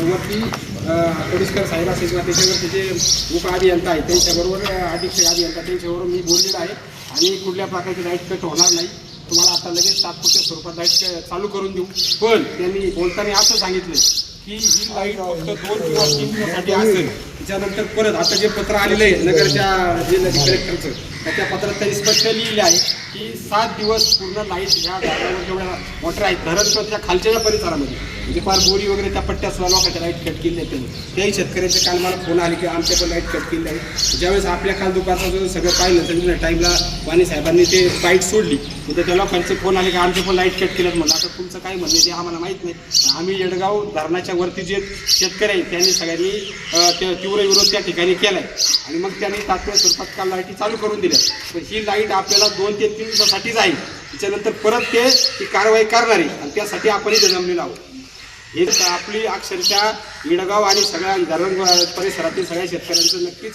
वरती कोडिस्कर साहेबा असेल त्याच्यावर त्याचे उप अभियंता आहेत त्यांच्याबरोबर अधीक्षक अभियंता त्यांच्याबरोबर मी बोललेलो आहे. आणि कुठल्या प्रकारची लाइट कट होणार नाही. तुम्हाला आता लगेच तात्पुरत्या स्वरूपात लाइट चालू करून देऊ. पण त्यांनी बोलताना असं सांगितलं की ही लाइट फक्त दोन किंवा तीन दिवसासाठी असेल. त्याच्यानंतर परत आता जे पत्र आलेलं आहे नगरच्या जिल्हा कलेक्टरचं तर त्या पत्रात त्यांनी स्पष्ट लिहिलं आहे की सात दिवस पूर्ण लाइट ह्या जागेवर जेवढ्या मोटर आहेत धरण किंवा त्या खालच्या परिसरामध्ये म्हणजे फार बोरी वगैरे त्या पट्ट्या सुद्धा लोकांच्या लाइट कट केली त्यांनी. त्याही शेतकऱ्यांचे काल मला फोन आले की आमच्या पण लाइट कट केली आहे. ज्यावेळेस आपल्या काल दुपारचं जो सगळं पाहिलं तर टाईमला वाणी साहेबांनी ते लाइट सोडली. तर त्या लोकांचे फोन आले की आमचे पण लाइट कट केलं. म्हणलं आता तुमचं काय म्हणणं आहे ते आम्हाला माहीत नाही. आम्ही येडगाव धरणाच्या वरती जे शेतकरी आहेत त्यांनी सगळ्यांनी ते तीव्र विरोध त्या ठिकाणी केलाय. आणि मग त्यांनी तात्काळ स्वरूपात काल लाईटी चालू करून दिल्या. पण ही लाइट आपल्याला दोन ते तीन दिवसासाठी जाईल त्याच्यानंतर परत ते ती कारवाई करणार आहे. आणि त्यासाठी आपणही जमलेलो आहोत. हे तर आपली अक्षरशः विडगाव आणि सगळ्या धरण परिसरातील सगळ्या शेतकऱ्यांचं नक्कीच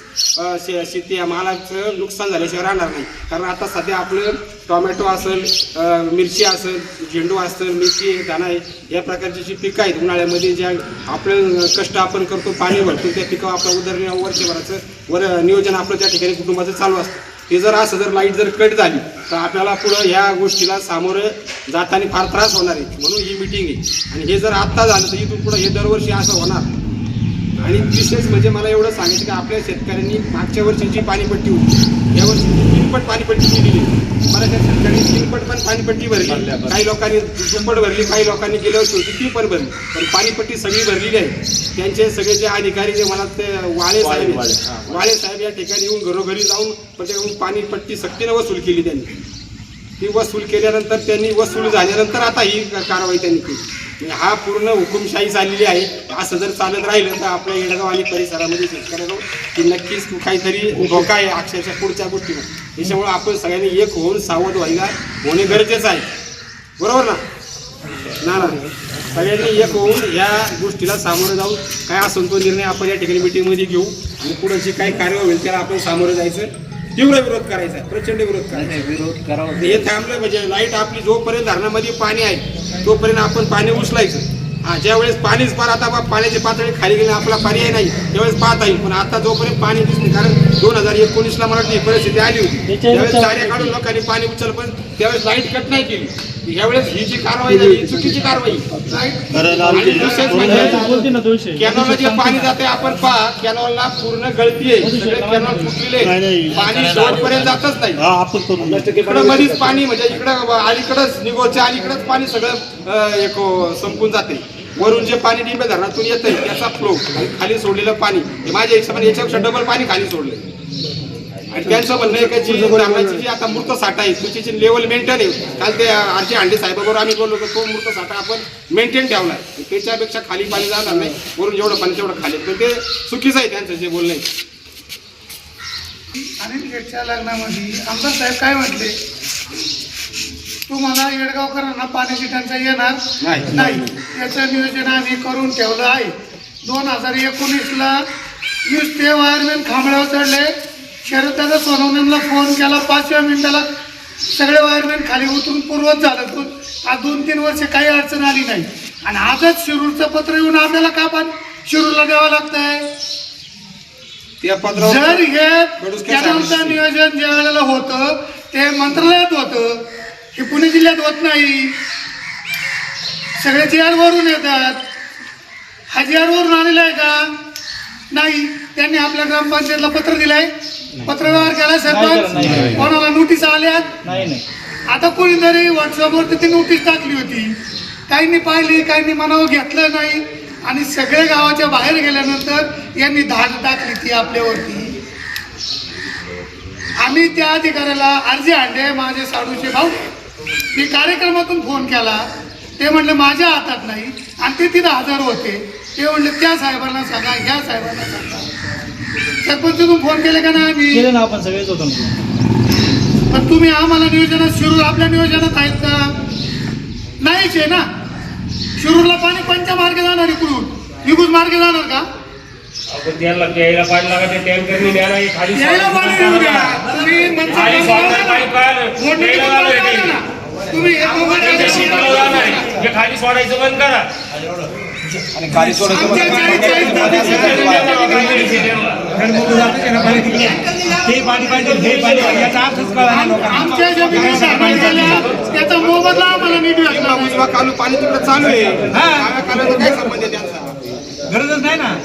शे शेती या मालाचं नुकसान झाल्याशिवाय राहणार नाही. कारण आता सध्या आपलं टोमॅटो असेल मिरची असेल झेंडू असेल मिरची दाणा आहे या प्रकारची जी पिकं आहेत उन्हाळ्यामध्ये ज्या आपलं कष्ट आपण करतो पाणी भरतो त्या पिकावर आपलं उदरनिर्वाह वर्षभराचं वर नियोजन आपलं त्या ठिकाणी कुटुंबाचं चालू असतं. ते जर असं जर लाइट जर कट झाली तर आपल्याला पुढं ह्या गोष्टीला सामोरं जाताना फार त्रास होणार आहे. म्हणून ही मिटिंग आहे. आणि हे जर आत्ता झालं तर इथून पुढं हे दरवर्षी असं होणार. आणि विशेष म्हणजे मला एवढं सांगायचं की आपल्या शेतकऱ्यांनी मागच्या वर्षीची पाणीपट्टी होती या वर्षी तीनपट पाणीपट्टी आहे. मला त्या शेतकऱ्यांनी तीनपट पण पाणीपट्टी भरली. काही लोकांनी दुप्पट भरली काही लोकांनी गेल्या वर्षी होती. ती पण भरली. पण पाणीपट्टी सगळी भरलेली आहे. त्यांचे सगळे जे अधिकारी जे मला ते वाळे साहेब वाळे. साहेब या ठिकाणी येऊन घरोघरी जाऊन प्रत्येकाकडून पाणीपट्टी सक्तीनं वसूल केली त्यांनी. ती वसूल केल्यानंतर त्यांनी वसूल झाल्यानंतर आता ही कारवाई त्यांनी केली. म्हणजे हा पूर्ण हुकुमशाही चाललेली आहे. असं जर चालत राहिलं तर आपल्या येडगाव आणि परिसरामध्ये शेतकऱ्यांना की नक्कीच काहीतरी धोका आहे अक्षरशः पुढच्या गोष्टीवर. त्याच्यामुळे आपण सगळ्यांनी एक होऊन सावध व्हायला होणे गरजेचं आहे. बरोबर ना? ना ना. सगळ्यांनी एक होऊन या गोष्टीला सामोरं जाऊन काय असंतो निर्णय आपण या ठिकाणी मिटिंगमध्ये घेऊ आणि पुढे जी काही कार्य होईल त्याला आपण सामोरं जायचं. तीव्र विरोध करायचा प्रचंड विरोध करायचा विरोध करावा हे थांबलं म्हणजे लाइट आपली जोपर्यंत धरणामध्ये पाणी आहे तोपर्यंत आपण पाणी उचलायचं. हा ज्यावेळेस पाणीच पार आता बा पाण्याची पातळी खाली गेली आपला पर्याय नाही. त्यावेळेस पाहता येईल. पण आता जोपर्यंत पाणी दिसते कारण दोन हजार एकोणीसला मला वाटतं ही परिस्थिती आली होती. त्यावेळेस काढून लोकांनी पाणी उचल पण त्यावेळेस लाइट कट नाही केली. ह्यावेळेस ही जी कारवाई झाली ही चुकीची कारवाई. आणि विशेष म्हणजे कॅनॉलला जे पाणी जाते आपण पहा कॅनॉलला पूर्ण गळती आहे सगळे कॅनॉल फुटलेले आहे. पाणी शेवटपर्यंत जातच नाही. इकडं मध्येच पाणी म्हणजे इकडं अलीकडंच निगोच्या अलीकडंच पाणी सगळं एक संपून जाते. वरून जे पाणी डिंबे धरणातून येतंय त्याचा फ्लो खाली सोडलेलं पाणी. माझ्या हिशोबाने याच्यापेक्षा डबल पाणी खाली सोडलं आणि त्यांचं म्हणणं आहे का जी आता मृत साठा आहे त्याची लेवल मेंटेन आहे. काल ते आरचे हांडे साहेबाबरोबर आम्ही बोललो तो मृत साठा आपण मेंटेन ठेवला आहे. त्याच्यापेक्षा खाली पाणी जाणार नाही. वरून जेवढं पाणी तेवढं खाली पण ते चुकीचं आहे त्यांचं जे बोलणं आहे. अनिल गेटच्या लग्नामध्ये आमदार साहेब काय म्हटले? तुम्हाला येडगावकरांना पाण्याची टंचाई येणार नाही. नाही. याचं नियोजन आम्ही करून ठेवलं आहे. दोन हजार एकोणीसला नुसते वायरमॅन खांबळ्यावर चढले शरदादा सोनवणेला फोन केला पाचव्या मिनिटाला सगळे वायरमॅन खाली उतरून पूर्वत झालं. दोन आज दोन तीन वर्ष काही अडचण आली नाही. आणि आजच शिरूरचं पत्र येऊन आपल्याला का पण शिरूरला द्यावं लागतंय. त्या जर हे सांगितलं? नियोजन ज्या वेळेला होतं ते मंत्रालयात होतं. हे पुणे जिल्ह्यात होत नाही. सगळे जी वरून येतात. हा जी आर वरून आलेला आहे का? नाही. त्यांनी आपल्या ग्रामपंचायतला पत्र दिलंय. पत्रव्यवहार केलाय सरपंच? कोणाला नोटीस आल्यात? आता कोणीतरी व्हॉट्सअपवरती ती नोटीस टाकली होती. काहींनी पाहिली काहींनी मनावर घेतलं नाही. आणि सगळे गावाच्या बाहेर गेल्यानंतर यांनी धाड टाकली ती आपल्यावरती. आम्ही त्या अधिकाऱ्याला अर्जी आणले माझे साडूचे भाऊ मी कार्यक्रमातून फोन केला. ते म्हणले माझ्या हातात नाही. आणि ते तिथं हजर होते. ते म्हणले त्या साहेबांना सांगा ह्या साहेबांना सांगा. सरपंचून फोन केले का नाही आम्ही केलं ना आपण सगळेच होतो. पण तुम्ही आम्हाला नियोजनात शिरूर आपल्या नियोजनात आहेत का नाहीच आहे ना शिरूरला पाणी पंचा मार्गे जाणार इकडून इकडून मार्गे जाणार का आपण त्याला प्यायला पाणी लागत टँकरनी द्यायला हे खाली यायला पाणी देऊ द्या. तुम्ही मनसे खाली सोडणार पाणी कळालं. मोठं प्यायला कुटुंब लागलं आहे ते. ना. तुम्ही हे दोघं त्यांच्या शेतीला जाणार आहे. हे खाली सोडायचं बंद करा आणि गाडी हे पाणी पाहिजे हे पाणी याचा अर्थच कळला त्याचा मोबदला आम्हाला नीट कालू पाणी तिकडे चालू आहे काय संबंध त्यांचा गरजच नाही ना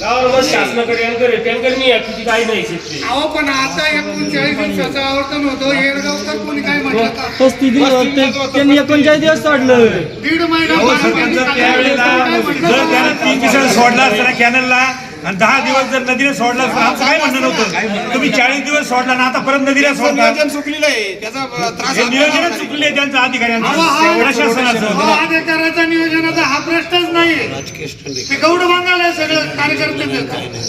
गावाला मग शासनाकडे आहे. टँकर नाही आहे, काही नाही शेतकरी. अहो पण आता एकोणचाळीस दिवसाचं आवर्तन होतं. येरगावकर कोणी काय म्हटलं का पस्तीस दिवस त्यांनी एकोणचाळीस दिवस सोडलं. दीड महिना हो, त्यांनी सरपंच त्यावेळेला काय म्हटलं? जर? त्यानं तीन सोडला कॅनलला आणि दहा दिवस जर नदीने सोडला असता आमचं काय म्हणणं नव्हतं? तुम्ही चाळीस दिवस सोडला ना आता परत नदीला सोडला. नियोजन चुकलेलं आहे. त्याचा अं, त्रास हे नियोजनच. चुकले त्यांचं अधिकाऱ्यांचं. प्रशासनाचं. अधिकाऱ्याचा नियोजनाचा हा प्रश्नच नाही ते गौड बांगाला सगळं कार्यकर्ते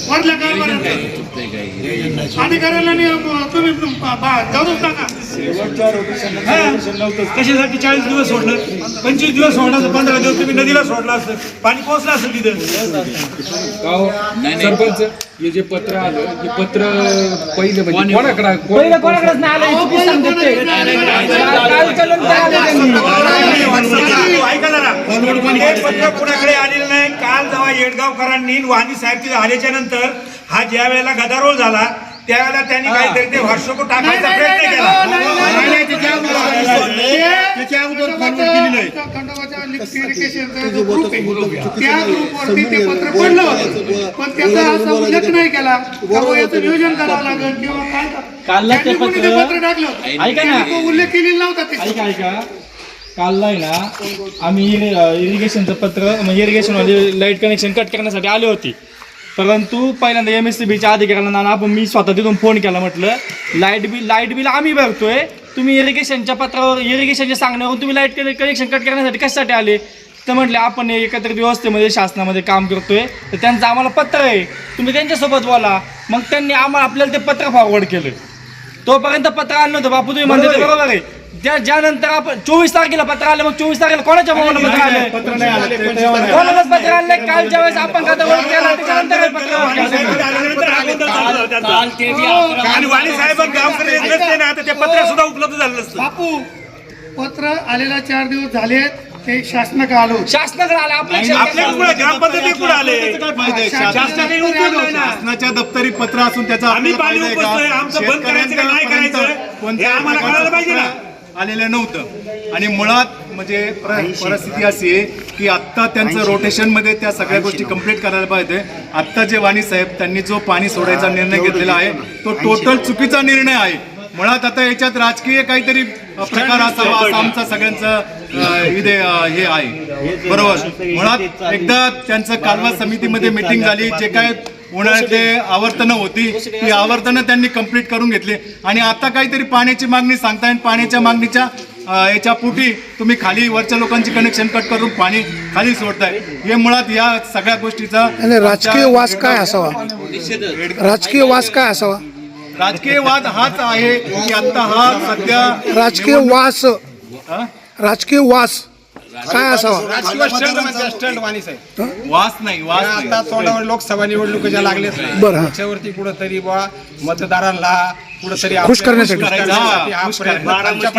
वरल्या कारभारात अधिकाऱ्याला नियम तुम्ही जाऊ टाका हा. कशासाठी चाळीस दिवस सोडलं? पंचवीस दिवस सोडलं असतं, पंधरा दिवस तुम्ही नदीला सोडला असतं पाणी पोहोचलं असतं तिथं? गाव सरपंच हे जे पत्र आलं हे पत्र पहिले म्हणजे कोणाकडे पहिलं कोणाकडेच नाही आलं हे चुकीचं सांगतात ते. काल कलम ते आले त्यांनी. ऐका जरा. हे पत्र कुणाकडे आलेलं नाही? काल जेव्हा येडगावकरांनी वाणी साहेब तिथे आल्याच्यानंतर हा ज्या वेळेला गदारोळ झाला त्यावेळेला त्यांनी काहीतरी ते व्हॉट्सअप टाकायचा प्रयत्न केला. त्याच्या अगोदर खंडोबाच्या लिफ्ट इरिगेशनचा जो ग्रुप आहे. त्या ग्रुपवरती ते पत्र पडलं होतं. पण त्याचा असा उल्लेख नाही केला. याचं नियोजन करावं लागेल किंवा काय कालला ते पत्र- पत्र टाकलं होतं. ऐका ना. त्यांनी तो उल्लेख केलेला नव्हता ऐका ऐका. काल आहे ना आम्ही इरिगेशनचं पत्र म्हणजे इरिगेशन वाले लाइट कनेक्शन कट करण्यासाठी आले होते. परंतु पहिल्यांदा एम एस सी बीच्या अधिकाऱ्यांना ना आपण मी स्वतः तिथून फोन केला म्हटलं लाइट बिल लाइट बिल आम्ही भरतोय. तुम्ही इरिगेशनच्या पत्रावर इरिगेशनच्या सांगण्यावरून तुम्ही लाइट कनेक्शन कट करण्यासाठी कशासाठी आले? तर म्हटले आपण एकत्रित व्यवस्थेमध्ये शासनामध्ये काम करतोय. तर त्यांचं आम्हाला पत्र आहे. तुम्ही त्यांच्यासोबत बोला. मग त्यांनी आम्हाला आपल्याला ते पत्र फॉरवर्ड केलं. तोपर्यंत पत्र आलं नव्हतं बापू तुम्ही म्हणते ते बरोबर आहे. त्या ज्यानंतर आपण चोवीस तारखेला पत्र आलं मग चोवीस तारखेला कोणाच्या मोबाईलला पत्र आलं. कोणालाच पत्र आलं नाही. कालच्या वेळेस आपण गदारोळ केला त्याच्यानंतर हे पत्र वाणी साहेब आल्यानंतर हा. आणि वाणी साहेब गावकडे येत नसते ना तर ते पत्र सुद्धा उपलब्ध झालं नसतं बापू पत्र आलेला चार दिवस झाले ते शासनाकडे आलो. शासनाकडे आलं आपल्या आपल्या कुठे ग्रामपंचायती कुठे आले शासनाचा काही उपयोग नाही ना शासनाच्या दप्तरी पत्र असून त्याचा आम्ही आपल्याला पाणी फायदा आहे उपसतोय, का? आमचं बंद करायचं का नाही शेतकऱ्यांपर्यंत करायचं? कोणत्याही हे आम्हाला कळायला पाहिजे ना. पत्र आलेलं नव्हतं. आणि मुळात म्हणजे प्र- परिस्थिती अशी आहे की आत्ता त्यांचं रोटेशनमध्ये त्या सगळ्या गोष्टी कंप्लीट करायला पाहिजे. आत्ता जे वाणी साहेब त्यांनी जो पाणी सोडायचा निर्णय घेतलेला आहे तो टोटल चुकीचा निर्णय आहे. मुळात आता याच्यात राजकीय काहीतरी प्रकार असावा असं आमचं सगळ्यांचं इथे हे आहे. बरोबर. मुळात एकदा त्यांचं कालवा समितीमध्ये मिटिंग झाली जे काय उन्हाळ्यातले आवर्तनं होती ती आवर्तनं त्यांनी कंप्लीट करून घेतली. आणि आता काहीतरी पाण्याची मागणी सांगताय आणि पाण्याच्या मागणीच्या याच्या पोटी तुम्ही खाली वरच्या लोकांची कनेक्शन कट करून पाणी खाली सोडताय. हे मुळात या सगळ्या गोष्टीचा राजकीय वास काय असावा? राजकीय वास काय असावा? राजकीय वाद हाच आहे की आता हा सध्या राजकीय वास राजकीय वास काय असावा राजकीय स्टंट म्हणजे स्टंट वाणी साहेब वास नाही वास आता नाही तोंडावर लोकसभा निवडणुकीच्या लागलेत नाही बरं, हा. त्याच्यावरती कुठंतरी बा मतदारांना कुठंतरी खुश करण्यासाठी. खुश हा प्रयत्न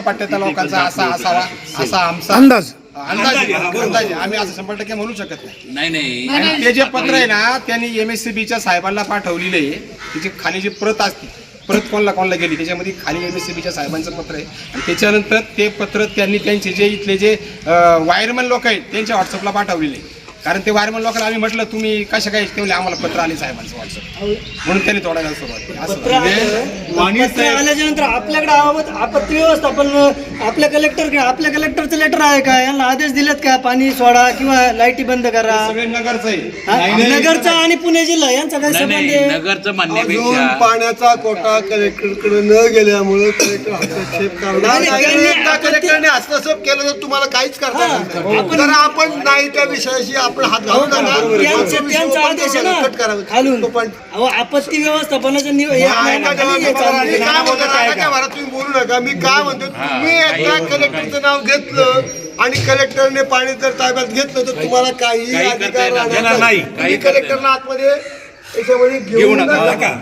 पट्ट्यातल्या लोकांचा असा असावा असा आमचा अंदाज. अंदाज आहे. अंदाज आहे. आम्ही असं शंभर टक्के म्हणू शकत नाही. नाही नाही. आणि ते जे पत्र आहे ना त्यांनी एम एस सी बीच्या साहेबांना पाठवलेलं आहे. त्याची खाली जी प्रत असते परत कोणाला कोणला गेली त्याच्यामध्ये खाली एम एस सी बीच्या साहेबांचं पत्र आहे त्याच्यानंतर ते पत्र त्यांनी त्यांचे जे इथले जे वायरमन लोक आहेत त्यांच्या व्हॉट्सअपला पाठवलेले आहे. कारण ते वायरमॅन लोकांना आम्ही म्हटलं तुम्ही कशा काय म्हणले आम्हाला पत्र आले साहेबांचं. व्हॉट्सअप म्हणून त्यांनी तोडायला सुरुवात केली. असं म्हणजे वाणी पत्र आल्याच्यानंतर आपल्याकडे आवाज आपत्ती व्यवस्थापन आपल्या कलेक्टर आपल्या कलेक्टरचं लेटर आहे का? यांना आदेश दिलेत का? पाणी सोडा किंवा लाईटी बंद करा. सगळे नगरचं आहे. हा? नगरचा आणि पुणे जिल्हा यांचा काय नाही, संबंध नाही आहे? नगरचं म्हणण्यापेक्षा पाण्याचा कोटा कलेक्टरकडे न गेल्यामुळे कलेक्टर हस्तक्षेप करणार नाही, नाही. त्यांनी एकदा आपत्ती- कलेक्टरने हस्तक्षेप केला तर तुम्हाला काहीच करता येणार नाही. तर आपण नाही त्या विषयाशी आपण हात घालू नका त्यांचे- आपण विषय त्यांचा open आदेश आहे करू, ना कट करावं. खालून. तो पण अहो आपत्ती व्यवस्थापनाचं निव- नाही ना, ऐका खाली जेव्हा चालू मी आहे. काय म्हणतो रागाच्या भरात तुम्ही बोलू नका. मी काय म्हणतो तुम्ही एकदा कलेक्टरचं नाव घेतलं आणि कलेक्टरने पाणी जर ताब्यात घेतलं तर तुम्हाला काही अधिकार नाही. कलेक्टरला आतमध्ये घेऊ नका.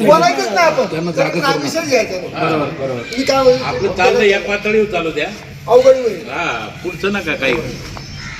बोलायचंच नाही आपण. विषय घ्यायचा नाही. मी काय आपलं चाललं या पातळीवर चालू द्या. अवघड हा पुढचं नका काही.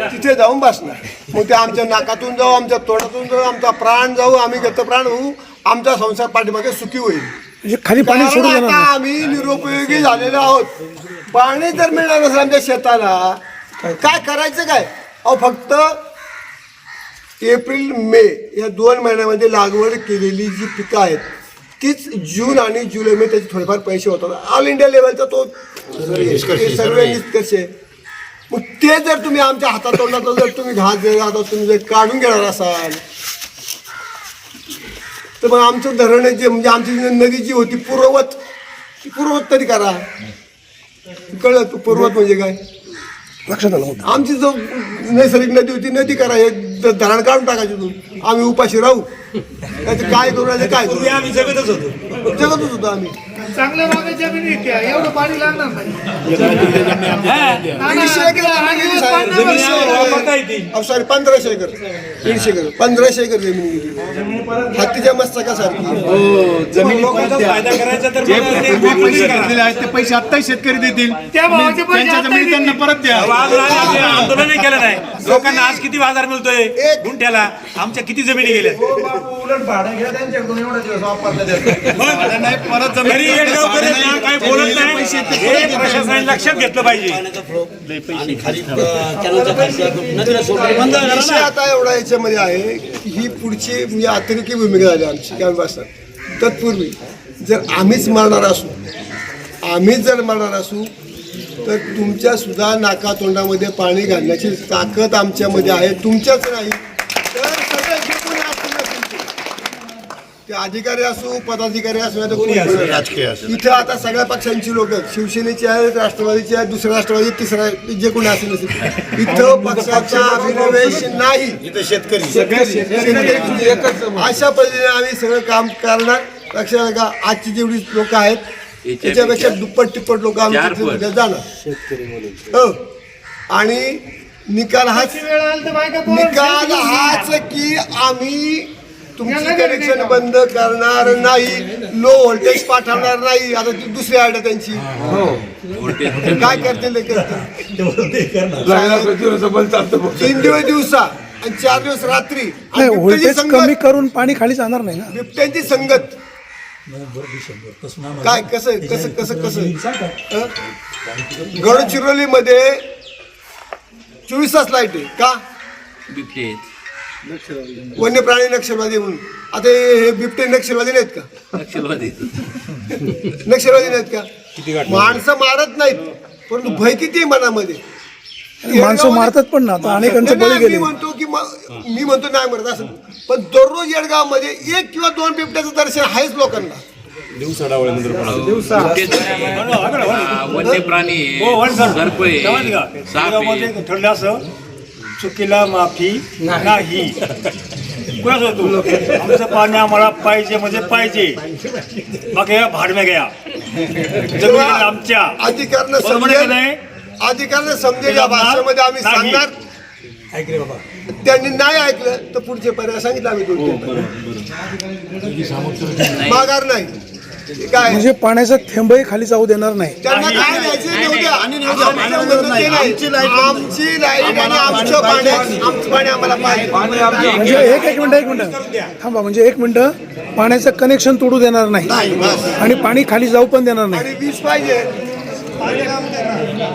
तिथे जाऊन बसणार. मग ते आमच्या नाकातून जाऊ आमच्या तोंडातून जाऊ आमचा प्राण जाऊ आम्ही गतप्राण होऊ आमचा संसार पाठीमागे सुखी होईल. म्हणजे खाली पाणी कारण आता. आम्ही निरुपयोगी झालेलो आहोत. पाणी जर मिळणार नसेल आमच्या शेताला काय करायचं काय? अहो फक्त एप्रिल मे या दोन महिन्यामध्ये लागवड केलेली जी पिकं आहेत तीच जून आणि जुलैमध्ये त्याचे थोडेफार पैसे होतात. ऑल इंडिया लेवलचा तो सर्व निष्कर्ष आहे. मग ते जर तुम्ही आमच्या हातातोंडात जर तुम्ही घास जर आता तुम्ही जर काढून घेणार असाल. तर मग आमचं धरण जे म्हणजे आमची जी नदी जी होती पूर्ववत ती पूर्ववत तरी करा. कळलं तू पूर्ववत म्हणजे काय? लक्षात आलं होतं. आमची जो नैसर्गिक नदी होती नदी करा हे धरण काढून टाकायची तू आम्ही उपाशी राहू. काय करू राहिले काय करू आम्ही जगतच होतो. जगतच होतो आम्ही. चांगल्या भागात जमीन येते एवढं पाणी लागणार नाही. जमीन. जमीन सॉरी पंधराशे एकर. दीडशे एकर. पंधराशे एकर जमीन गेली. हत्तीच्या मस्तकासारखी. मग लोकांचा फायदा करायचा तर जे मग ते पूर्वी पैसे वापरून करा. घेतलेले आहेत ते पैसे आत्ताही शेतकरी देतील. त्यांच्या जमिनी त्यांना परत द्या. आंदोलनही केलं नाही. लोकांना आज किती बाजार मिळतोय? गुंठ्याला. आमच्या किती जमिनी गेल्या? भाडं नाही परत जमीन तरी एक गावकरी आहेत ना, काही बोलत नाही हे प्रशासनाने लक्षात घेतलं पाहिजे. विषय आता एवढा याच्यामध्ये आहे की ही पुढची म्हणजे अतिरेकी भूमिका झाली आमची काय असतात तत्पूर्वी जर आम्हीच मारणार असू आम्हीच जर मारणार असू तर तुमच्या सुद्धा नाकातोंडामध्ये पाणी घालण्याची ताकद आमच्यामध्ये आहे. तुमच्याच नाही तर सगळे जे कोणी असतील असतील ते. ते अधिकारी असू पदाधिकारी असू नाही तर कोणी असू इथं आता सगळ्या पक्षांची लोक शिवसेनेची आहेत राष्ट्रवादीची आहेत दुसऱ्या राष्ट्रवादी तिसऱ्या जे कोणी असेल नसेल इथं पक्षाचा अभिनवेश नाही. इथं शेतकरी. अशा पद्धतीने आम्ही सगळं काम करणार. लक्षात का आजची जेवढी लोक आहेत त्याच्यापेक्षा दुप्पट तिप्पट लोक उद्या जाणार. हो. आणि निकाल हाच वेळ आली तर बायका कोण निकाल हाच की आम्ही तुमची कनेक्शन बंद करणार नाही. लो व्होल्टेज पाठवणार नाही. आता ती दुसरी आयडिया त्यांची. काय करतील ते करतील. तीन दिवस दिवसा आणि चार दिवस रात्री. आणि नाही बिबट्याची व्होल्टेज संगत. कमी करून पाणी खाली जाणार नाही ना? बिबट्यांची संगत. काय कसं कसं कसं कसं? गडचिरोली मध्ये चोवीस तास लाइट आहे. का? वन्य प्राणी नक्षलवादी म्हणून. आता हे हे बिबटे नक्षलवादी नाहीत का? नक्षलवादी. नाहीत का? माणसं मारत नाहीत परंतु भय किती आहे मनामध्ये? माणसं मारतात पण ना अनेकांचे बळी गेले. म्हणतो की म- मी म्हणतो नाही मरत असं. पण दररोज येडगावमध्ये एक किंवा दोन बिबट्याचं दर्शन आहेच लोकांना. वन्य प्राणी सरपळे चुकीला माफी नाही. कुणाच होतो आमचं पाणी आम्हाला पाहिजे म्हणजे पाहिजे. मग भाडमे गया जमिनी आमच्या अधिकाऱ्यांना बरोबर आहे की समजेल नाही? अधिकाऱ्यांना समजेल या भाषेमध्ये आम्ही नाही. सांगणार. ऐक रे बाबा. त्यांनी नाही ऐकलं तर पुढचे पर्याय सांगितलं आम्ही दोन तीन पर्याय. माघार नाही. म्हणजे पाण्याचा थेंबही खाली जाऊ देणार नाही. त्यांना काय द्यायचं? ते उद्या. आमचं म्हणणं ते नाही. आमची लाइट आणि आमचं पाणी आमचं पाणी आम्हाला पाहिजे. म्हणजे एक एक मिनिट एक मिनिट. थांबा म्हणजे एक मिनिट. पाण्याचं कनेक्शन तोडू देणार नाही. आणि पाणी खाली जाऊ पण देणार नाही. आणि वीज पाहिजे.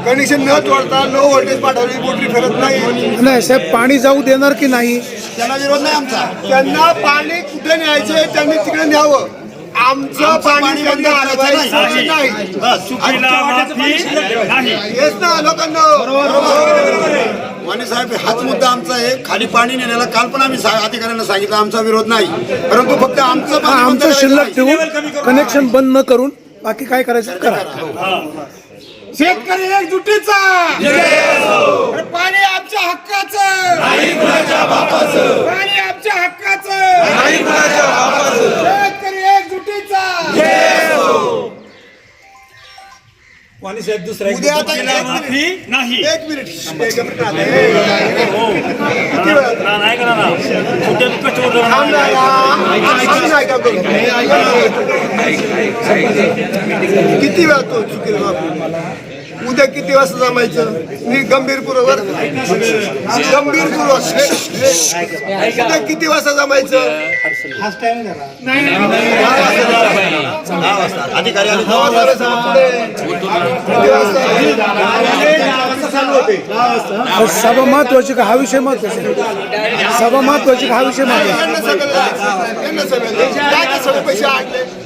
कनेक्शन न तोडता लो व्होल्टेज पाठवली मोटरी फिरत नाही. नाही साहेब पाणी जाऊ देणार की नाही? त्यांना विरोध नाही आमचा. त्यांना पाणी कुठे न्यायचे त्यांनी तिकडे न्यावं. आमचं पाणी पाहिजे नाही. हेच ना लोकांना. वाणी साहेब हाच मुद्दा आमचा आहे. खाली पाणी नेण्याला काल पण आम्ही अधिकाऱ्यांना सांगितलं आमचा विरोध नाही. परंतु फक्त आमचं पाणी बंद आमचं शिल्लक. ठेवून कनेक्शन बंद न करून बाकी काय करायचं करा. शेतकरी एकजुटीचा. पाणी आमच्या हक्काचं. पाणी आमच्या हक्काचं. साहेब दुसरा एक उद्या आता एक माफी मिनिट. नाही एक मिनिट एक मिनिट राहा. ए, किती वेळ? थांब ना, या. थांब ना, ऐका करू. किती वेळा तो चुकीला बाप? उद्या किती वाजता जमायचं? मी गंभीर पूर्वक गंभीर पूर्वक उद्या किती वाजता जमायचं? अधिकारी? सभा महत्वाची का? हा विषय महत्त्वाचा? सभा महत्वाची का? हा विषय महत्त्वाचा पैसे आटले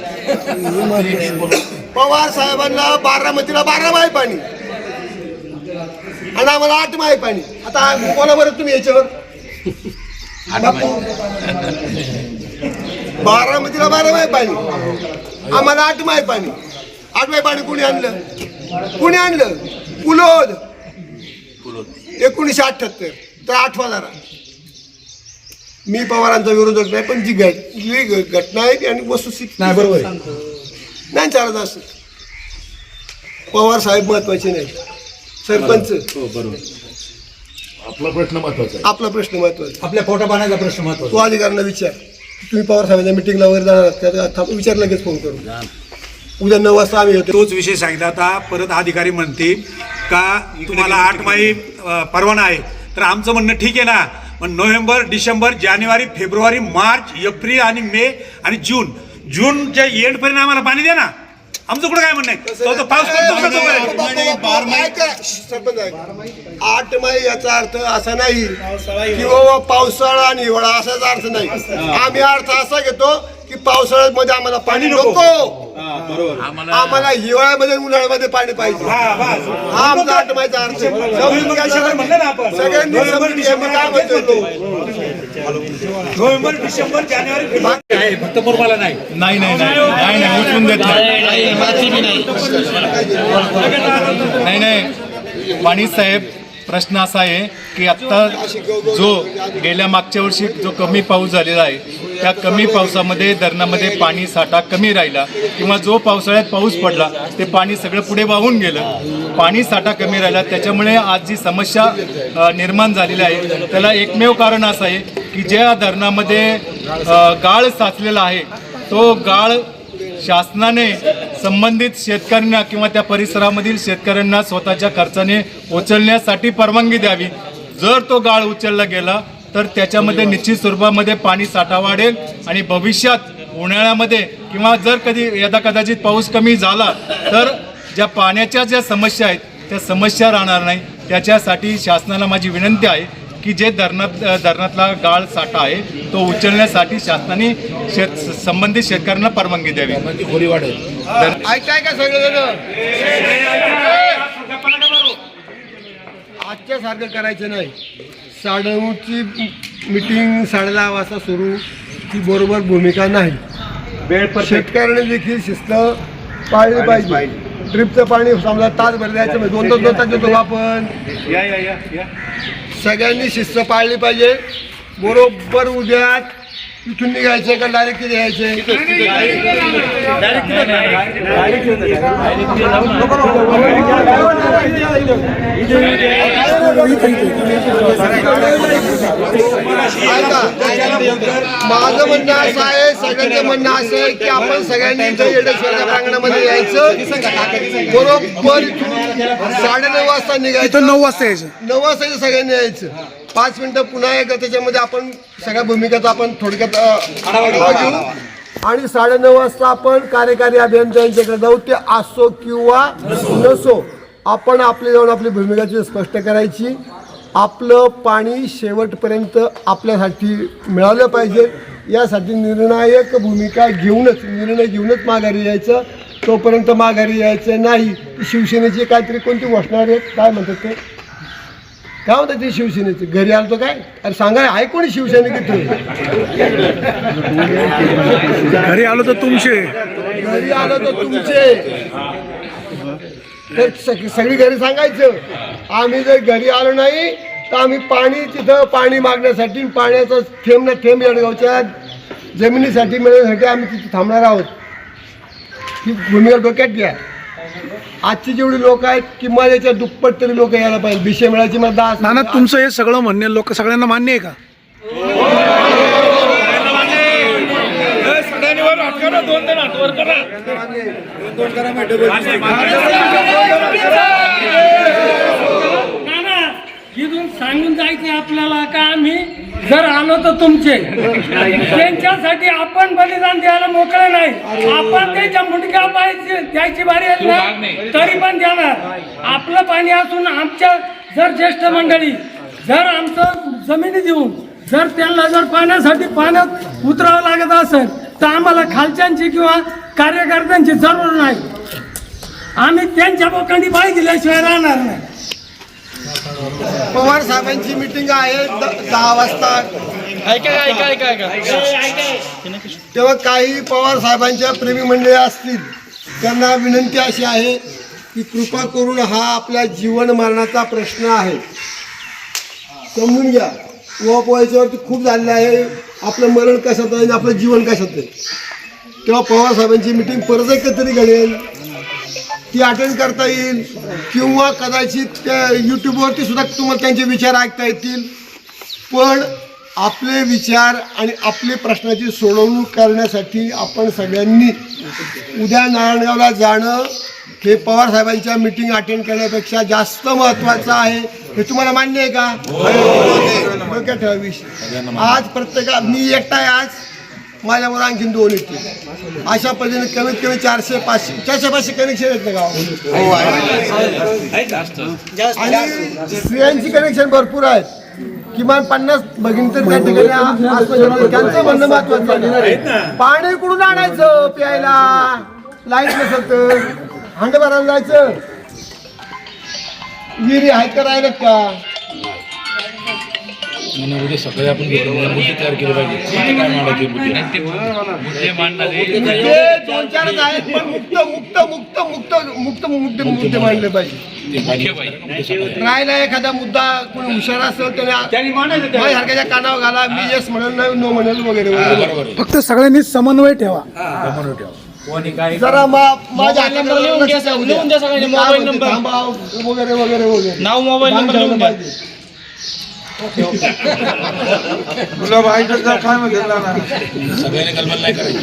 पवार साहेबांना बारामतीला बारा माय पाणी. आणि आम्हाला आठ माय पाणी. आता कोणा बरं तुम्ही याच्यावर? बापू. बारामतीला बारा माय पाणी. आम्हाला आठ माय पाणी. आठ माय पाणी कुणी आणलं? कुणी आणलं? पुलोद एकोणीसशे अठ्ठ्याहत्तर. तर आठवा जरा. मी पवारांचा विरोधक नाही पण जी घट जी घ- घटना आहे ती आणि वस्तुस्थिती नाही बरोबर नाही चालत असं. पवार साहेब महत्त्वाचे नाही. सरपंच. आपला प्रश्न महत्त्वाचा आपला प्रश्न महत्त्वाचा. आपल्या पोटा पाण्याचा प्रश्न महत्त्वाचा. तो अधिकाऱ्यांना विचार. तुम्ही पवार साहेबांच्या मिटिंगला वगैरे जाणार आहात का? विचार लगेच फोन करू. उद्या नऊ वाजता आम्ही येतो. तोच विषय सांगितला आता परत अधिकारी म्हणतील का तुम्हाला आठ माही परवाना आहे. तर आमचं म्हणणं ठीक आहे ना. पण नोव्हेंबर डिसेंबर जानेवारी फेब्रुवारी मार्च एप्रिल आणि मे आणि जून. जूनच्या एंड पर्यंत आम्हाला पाणी द्या ना. आमचं कुठं काय म्हणणं आहे? तो तो पाऊस पडतो का तोपर्यंत? आठ माही याचा अर्थ असा नाही की बाबा पावसाळा आणि हिवाळा असाच अर्थ नाही. आम्ही अर्थ असा घेतो की पावसाळ्यामध्ये आम्हाला पाणी नको. आम्हाला हिवाळ्यामध्ये उन्हाळ्यामध्ये पाणी पाहिजे. हा, बस. आमचा आठ माहीचा अर्थ आहे. समजून घ्या डिसेंबर म्हणलं ना आपण. सगळ्यांनी काय. नोव्हेंबर डिसेंबर जानेवारी फक्त मुरमाला नाही. नाही नाही नाही. नाही नाही. उचलून देत नाही. नाही नाही. वाणी साहेब प्रश्न असा आहे की आत्ता जो गेल्या मागच्या वर्षी जो कमी पाऊस झालेला आहे त्या कमी पावसामध्ये धरणामध्ये पाणी साठा कमी राहिला किंवा जो पावसाळ्यात पाऊस पडला ते पाणी सगळं पुढे वाहून गेलं. पाणी साठा कमी राहिला. त्याच्यामुळे आज जी समस्या निर्माण झालेली आहे त्याला एकमेव कारण असं आहे की ज्या धरणामध्ये गाळ साचलेला आहे तो गाळ शासनाने संबंधित शेतकऱ्यांना किंवा त्या परिसरामधील शेतकऱ्यांना स्वतःच्या खर्चाने उचलण्यासाठी परवानगी द्यावी. जर तो गाळ उचलला गेला तर त्याच्यामध्ये निश्चित स्वरूपामध्ये पाणी साठा वाढेल आणि भविष्यात उन्हाळ्यामध्ये किंवा जर कधी यदा कदाचित पाऊस कमी झाला तर ज्या पाण्याच्या ज्या समस्या आहेत त्या समस्या राहणार नाही. त्याच्यासाठी शासनाला माझी विनंती आहे की जे धरणात धरणातला गाळ साठा आहे तो उचलण्यासाठी शासनाने शेत संबंधित शेतकऱ्यांना परवानगी द्यावी. खोली वाढेल ऐकाय का सगळं आजच्या सारखं करायचं नाही. साडेनऊची मिटिंग साडेदहा वाजता सुरू. ती बरोबर भूमिका नाही. शेतकऱ्याने देखील शिस्त पाळली पाहिजे. ड्रिपचं पाणी समजा तासभर द्यायचं म्हणजे दोन दोन दोन तास देतो आपण सगळ्यांनी शिस्त पाळली पाहिजे. बरोबर उद्या इथून निघायचे का डायरेक्ट ऐका माझं म्हणणं असं आहे सगळ्यांचं म्हणणं असं आहे की आपण सगळ्यांनी इथं येडेश्वरच्या प्रांगणामध्ये यायचं. बरोबर इथून साडेनऊ वाजता निघायचं. इथं नऊ वाजता यायचं. नऊ वाजता इथं सगळ्यांनी यायचं. पाच मिनिटं पुन्हा एकदा त्याच्यामध्ये आपण सगळ्या भूमिकेचा आपण थोडक्यात आढावा घेऊ. आणि साडेनऊ वाजता आपण कार्यकारी अभियंत्यांच्याकडे जाऊ. ते असो किंवा नसो आपण आपली जाऊन आपली भूमिकाची स्पष्ट करायची. आपलं पाणी शेवटपर्यंत आपल्यासाठी मिळालं पाहिजे. यासाठी निर्णायक भूमिका घेऊनच निर्णय घेऊनच माघारी यायचं. तोपर्यंत माघारी यायचं नाही. शिवसेनेची काहीतरी कोणती घोषणा आहे काय म्हणतात ते? काय म्हणतात ते शिवसेनेचे? घरी आलो तो काय? अरे सांगा आहे कोणी शिवसैनिक इथे? घरी आलो तर तुमचे. घरी आलो तर तुमचे. तर सग- सगळी घरी सांगायचं. आम्ही जर घरी आलो नाही तर आम्ही पाणी तिथं पाणी मागण्यासाठी पाण्याचा थेंब ना थेंब येडगावच्या जमिनीसाठी मिळवण्यासाठी आम्ही तिथे थांबणार आहोत. ही भूमिका डोक्यात घ्या. आजची जेवढी लोक आहेत किंवा याच्या दुप्पट तरी लोक यायला पाहिजे. भिशे मिळायची मला दहा नाना तुमचं हे सगळं म्हणणे लोक सगळ्यांना मान्य आहे का? सांगून जायचे आपल्याला का आम्ही? जर आलो तर तुमचे त्यांच्यासाठी आपण बलिदान द्यायला मोकळे नाही. आपण त्याच्या मुंडक्या पाहिजे द्यायची बारी आली ना तरी पण देणार. आपलं पाणी असून आमच्या जर ज्येष्ठ मंडळी जर आमचं जमिनी देऊन जर त्यांना जर पाण्यासाठी पाण्यात उतरावं लागत असेल तर आम्हाला खालच्यांची किंवा कार्यकर्त्यांची जरूर नाही. आम्ही त्यांच्या बोकांडी बाई दिल्याशिवाय राहणार नाही. पवार साहेबांची मिटिंग आहे दहा वाजता. ऐका ऐका ऐका ऐका. तेव्हा काही पवार साहेबांच्या प्रेमी मंडळी असतील त्यांना विनंती अशी आहे की कृपा करून हा आपल्या जीवन मरणाचा प्रश्न आहे. समजून घ्या. पोहायच्यावरती खूप झालेलं आहे. आपलं मरण कशात आहे आणि आपलं जीवन कशात आहे? तेव्हा पवार साहेबांची मिटिंग परत एकत्री घडेल. ती अटेंड करता येईल. किंवा कदाचित त्या यूट्यूबवरती सुद्धा तुम्हाला त्यांचे विचार ऐकता येतील. पण आपले विचार आणि आपले प्रश्नाची सोडवणूक करण्यासाठी आपण सगळ्यांनी उद्या नारायणगावला जाणं हे पवार साहेबांच्या मिटिंग अटेंड करण्यापेक्षा जास्त महत्त्वाचं आहे. हे तुम्हाला मान्य आहे का? डोक्यात ठेवा विषय आज प्रत्येका मी एकटा आहे आज. माझ्यावर आणखीन दोन येतील. अशा पद्धतीने कमीत कमी चारशे पाचशे चारशे पाचशे कनेक्शन आहेत ना गावात. आणि स्त्रियांची कनेक्शन भरपूर आहेत. किमान पन्नास भगिनी तर त्या ठिकाणी त्यांचं म्हणणं महत्वाचं पाणी कुठून आणायचं प्यायला? लाइट नसेल तर. हंड भरायला जायचं. विहिरी आहे तर का? उद्या सकाळी आपण मुद्दे तयार केले पाहिजे. काय मांडायचे मुद्दे मुद्दे मांडणारे मुद्दे दोन चारच आहेत पण मुक्त मुक्त मुक्त मुक्त मुक्त मुद्दे मुद्दे मांडले पाहिजे. राहिला एखादा मुद्दा कोणी हुशार असेल माझ्यासारख्याच्या कानावर घाला मी येस म्हणेल नाही नो म्हणेल वगैरे फक्त सगळ्यांनी समन्वय ठेवा. जरा मा- माझ्या मोबाईल नंबर लिहून द्या सगळ्यांनी मोबाईल नंबर. वगैरे वगैरे वगैरे. नाव मोबाईल नंबर लिहून द्या. सगळ्यांनी कल्पना नाही करायची.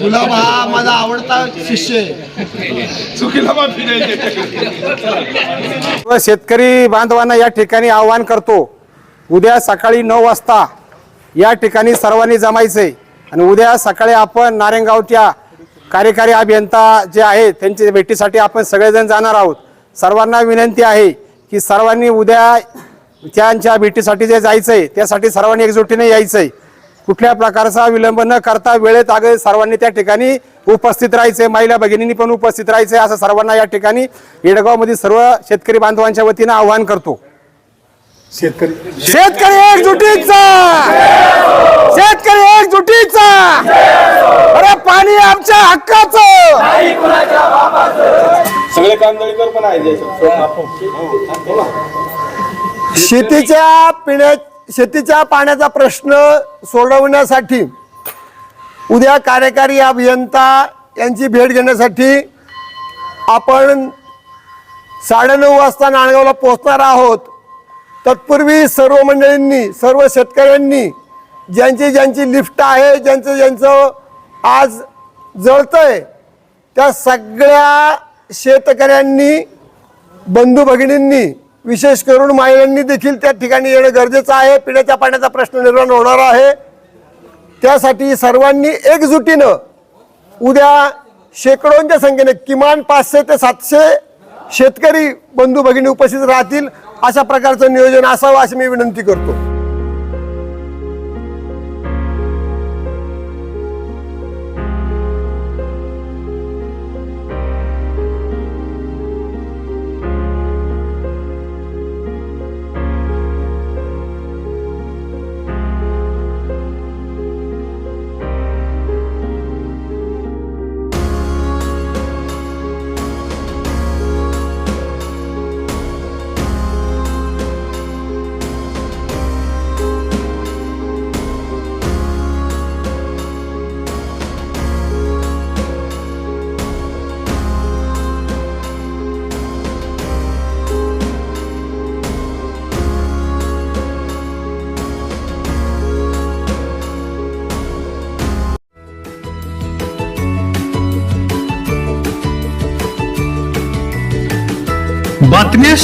गुलाब हा माझा आवडता शिष्य आहे. शेतकरी बांधवांना या ठिकाणी आवाहन करतो. उद्या सकाळी नऊ वाजता या ठिकाणी सर्वांनी जमायचंय आणि उद्या सकाळी आपण नारायणगावच्या कार्यकारी अभियंता जे आहेत त्यांच्या भेटीसाठी आपण सगळेजण जाणार आहोत. सर्वांना विनंती आहे की सर्वांनी उद्या त्यांच्या भेटीसाठी जे जायचंय त्यासाठी सर्वांनी एकजुटीने यायचंय. कुठल्या प्रकारचा विलंब न करता वेळेत अगं सर्वांनी त्या ठिकाणी उपस्थित राहायचंय महिला भगिनींनी पण उपस्थित राहायचंय असं सर्वांना या ठिकाणी येडगावमधील सर्व शेतकरी बांधवांच्या वतीनं आवाहन करतो. शेतकरी शेतकरी एकजुटीचा! शेतकरी एकजुटीचा! अरे पाणी आमच्या हक्काचं! सगळे कामदळीकर पण आहे शेतीच्या पिण्या शेतीच्या पाण्याचा प्रश्न सोडवण्यासाठी उद्या कार्यकारी अभियंता यांची भेट घेण्यासाठी आपण साडेनऊ वाजता नाणगावला पोहोचणार आहोत. तत्पूर्वी सर्व मंडळींनी सर्व शेतकऱ्यांनी ज्यांची ज्यांची लिफ्ट आहे ज्यांचं ज्यांचं आज जळतंय त्या सगळ्या शेतकऱ्यांनी बंधू भगिनींनी विशेष करून महिलांनी देखील त्या ठिकाणी येणं गरजेचं आहे. पिण्याच्या पाण्याचा प्रश्न निर्माण होणार आहे. त्यासाठी सर्वांनी एकजुटीनं उद्या शेकडोंच्या संख्येने किमान पाचशे ते सातशे शेतकरी बंधू भगिनी उपस्थित राहतील अशा प्रकारचं नियोजन असावं अशी मी विनंती करतो.